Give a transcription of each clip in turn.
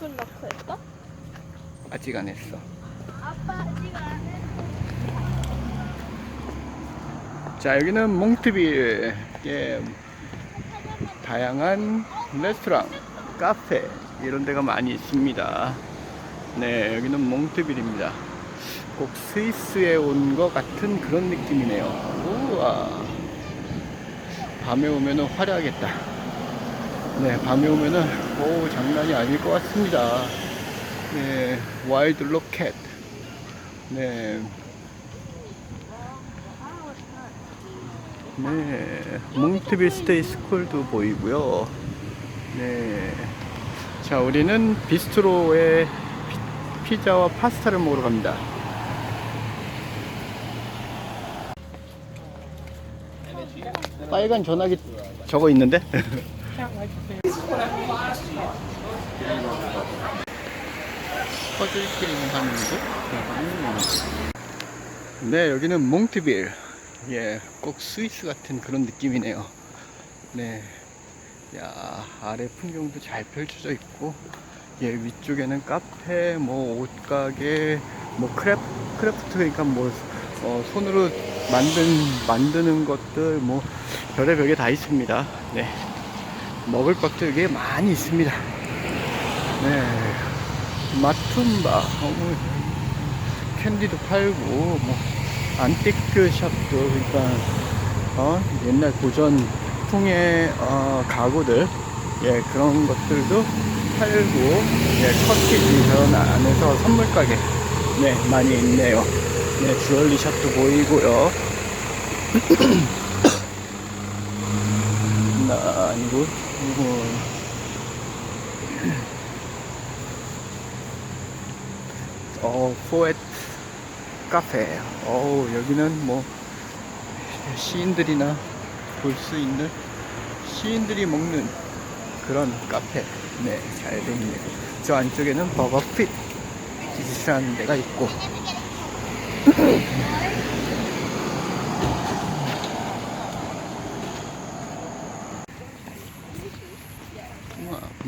오픈 넣고 했어? 아직 안 했어. 아빠 아직 안 했어. 자, 여기는 몽트빌. 예, 다양한 레스토랑, 카페 이런 데가 많이 있습니다. 네, 여기는 몽트빌입니다. 꼭 스위스에 온 것 같은 그런 느낌이네요. 우와. 밤에 오면은 화려하겠다. 네, 밤에 오면은 오 장난이 아닐 것 같습니다. 네, 와일드 로켓. 네, 네, 몽트빌 스테이 스쿨도 보이고요. 네. 자, 우리는 비스트로에 피, 피자와 파스타를 먹으러 갑니다. 빨간 전화기 저거 있는데? 퍼즐 게임 하는 곳? 네, 여기는 몽트빌. 예, 꼭 스위스 같은 그런 느낌이네요. 네. 야, 아래 풍경도 잘 펼쳐져 있고, 예, 위쪽에는 카페, 뭐, 옷가게, 뭐, 크래프, 크래프트, 그러니까 뭐, 어, 손으로 만든, 만드는 것들, 뭐, 별의별 게 다 있습니다. 네. 먹을 것들 게 많이 있습니다. 네. 마툼바, 어, 뭐, 캔디도 팔고, 뭐, 안티크 샵도 그러니까 어, 옛날 고전 풍의 어, 가구들 예 그런 것들도 팔고 예 커티지 그런 안에서 선물 가게 네 많이 있네요 네 주얼리 샵도 보이고요 나 아니고 이거 어 포엣 카페. 어우, 여기는 뭐, 시인들이나 볼 수 있는 시인들이 먹는 그런 카페. 네, 잘돼 있네요. 저 안쪽에는 버거핏. 비슷한 데가 있고.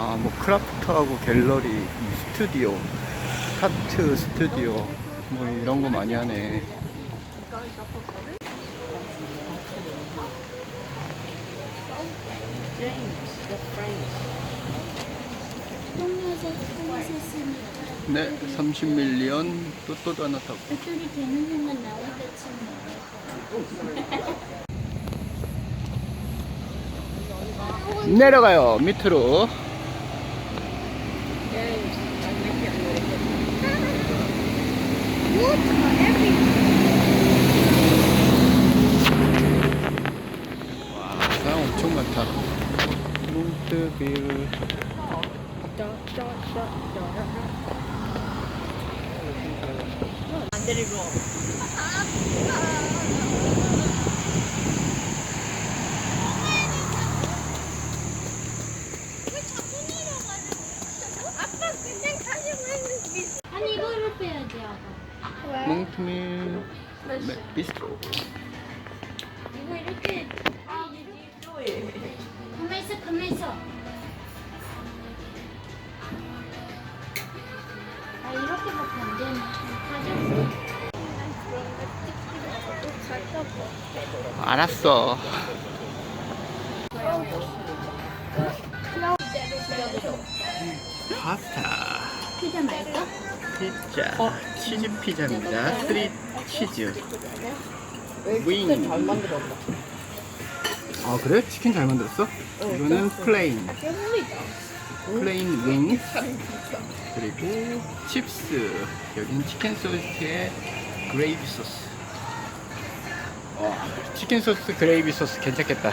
아, 뭐 크라프트하고 갤러리, 스튜디오, 타트 스튜디오, 뭐 이런 거 많이 하네. 네, 30밀리언 또또도 하나 타고. 그들이 되는 순간 나올 때쯤 내려가요, 밑으로. 와, 사람 엄청 많다. 몬트빌. 아니 이거를 빼야지 아빠. 몽트빌 네, 비스트로. 이거 이렇게 가만 있어 가만 있어. 아 이렇게 밖에 안 되네. 가져. 알았어. 파스타, 피자 말까? 피자, 치즈 피자입니다. 스리 치즈. 윙. 잘 만들었다. 아 그래? 치킨 잘 만들었어? 이거는 플레인. 플레인 윙. 그리고 칩스. 여기는 치킨 소스에 그레이비 소스. 와, 치킨 소스 그레이비 소스 괜찮겠다.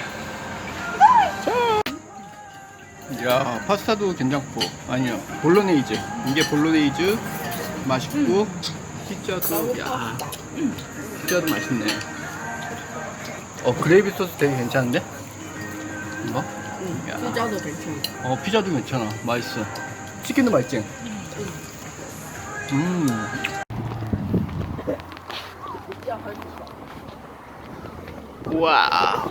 자. 야 파스타도 괜찮고 아니요 볼로네이즈 이게 볼로네이즈 맛있고 피자도 야 피자도 맛있네. 어 그레이비 소스 되게 괜찮은데? 이거? 야. 피자도 괜찮아. 어 피자도 괜찮아. 맛있어. 치킨도 맛있지? 음. 우와